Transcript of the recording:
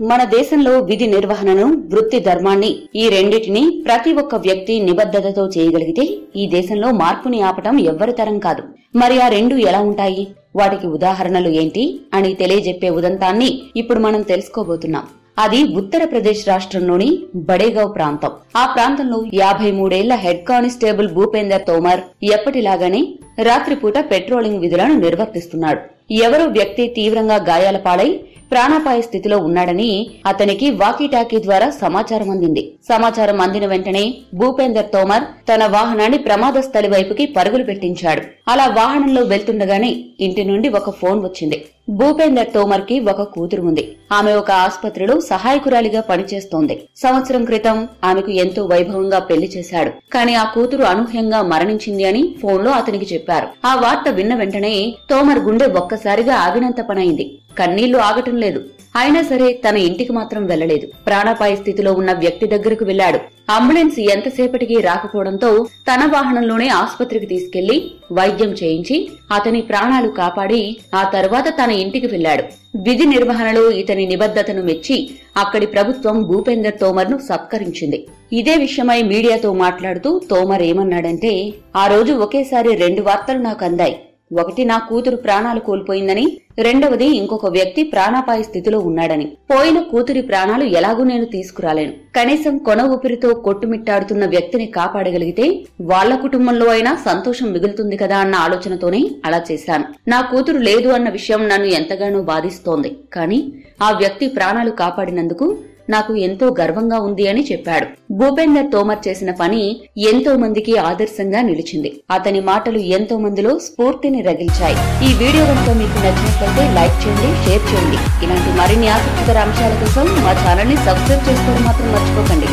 మన దేశంలో విధి నిర్వహణను వృత్తి ధర్మాన్ని ఈ రెండింటిని ప్రతి ఒక్క వ్యక్తి నిబద్ధతతో చేయగలిగితే ఈ దేశంలో మార్పుని ఆపటం ఎవ్వరి తరం కాదు. మరి ఆ రెండు ఎలా ఉంటాయి? వాటికి ఉదాహరణలు ఏంటి? అని తెలియజెప్పే ఉదంతాన్ని ఇప్పుడు మనం తెలుసుకోబోతున్నాం. అది ఉత్తరప్రదేశ్ రాష్ట్రంలోని బడేగావ్ ప్రాంతం. ఆ ప్రాంతంలో యాభై మూడేళ్ళ హెడ్ కానిస్టేబుల్ భూపేందర్ తోమర్ ఎప్పటిలాగానే రాత్రిపూట పెట్రోలింగ్ విధులను నిర్వర్తిస్తున్నాడు. ఎవరో వ్యక్తి తీవ్రంగా గాయాల పాలై ప్రాణాపాయ స్థితిలో ఉన్నాడని అతనికి వాకీటాకీ ద్వారా సమాచారం అందింది సమాచారం అందిన వెంటనే భూపేందర్ తోమర్ తన వాహనాన్ని ప్రమాద స్థలి వైపుకి పరుగులు పెట్టించాడు. అలా వాహనంలో వెళ్తుండగానే ఇంటి నుండి ఒక ఫోన్ వచ్చింది. భూపేందర్ తోమర్కి ఒక కూతురు ఉంది. ఆమె ఒక ఆసుపత్రిలో సహాయకురాలిగా పనిచేస్తోంది. సంవత్సరం క్రితం ఆమెకు ఎంతో వైభవంగా పెళ్ళి చేశాడు. కానీ ఆ కూతురు అనూహ్యంగా మరణించింది అని ఫోన్లో అతనికి చెప్పారు. ఆ వార్త విన్న వెంటనే తోమర్ గుండె ఒక్కసారిగా ఆగినంత పనైంది. కన్నీళ్ళు ఆగటం లేదు. అయినా సరే తన ఇంటికి మాత్రం వెళ్ళలేదు ప్రాణాపాయ స్థితిలో ఉన్న వ్యక్తి దగ్గర దగ్గరకు వెళ్ళాడు అంబులెన్స్ ఎంతసేపటికి రాకపోవడంతో తన వాహనంలోనే ఆసుపత్రికి తీసుకెళ్ళి వైద్యం చేయించి అతని ప్రాణాలు కాపాడి ఆ తర్వాత తన ఇంటికి వెళ్ళాడు విధి నిర్వహణలో ఇతని నిబద్ధతను మెచ్చి అక్కడి ప్రభుత్వం భూపేందర్ తోమర్ను సత్కరించింది. ఇదే విషయమై మీడియాతో మాట్లాడుతూ తోమర్ ఏమన్నాడంటే ఆ రోజు ఒకేసారి రెండు వార్తలు నాకు అందాయి. ఒకటి నా కూతురు ప్రాణాలు కోల్పోయిందని రెండవది ఇంకొక వ్యక్తి ప్రాణాపాయ స్థితిలో ఉన్నాడని. పోయిన కూతురి ప్రాణాలు ఎలాగూ నేను తీసుకురాలేను. కనీసం కొన ఊపిరితో కొట్టుమిట్టాడుతున్న వ్యక్తిని కాపాడగలిగితే వాళ్ళ కుటుంబంలో అయినా సంతోషం మిగులుతుంది కదా అన్న ఆలోచనతోనే అలా చేశాను. నా కూతురు లేదు అన్న విషయం నన్ను ఎంతగానో బాధిస్తోంది. కానీ ఆ వ్యక్తి ప్రాణాలు కాపాడినందుకు నాకు ఎంతో గర్వంగా ఉంది అని చెప్పాడు. భూపేందర్ తోమర్ చేసిన పని ఎంతో మందికి ఆదర్శంగా నిలిచింది. అతని మాటలు ఎంతో మందిలో స్ఫూర్తిని రగిల్చాయి. ఈ వీడియో కనుక మీకు నచ్చినట్లయితే లైక్ చేయండి షేర్ చేయండి. ఇలాంటి మరిన్ని ఆసక్తికర అంశాల కోసం మా ఛానల్ని సబ్స్క్రైబ్ చేసుకోవడం మాత్రం మర్చిపోకండి.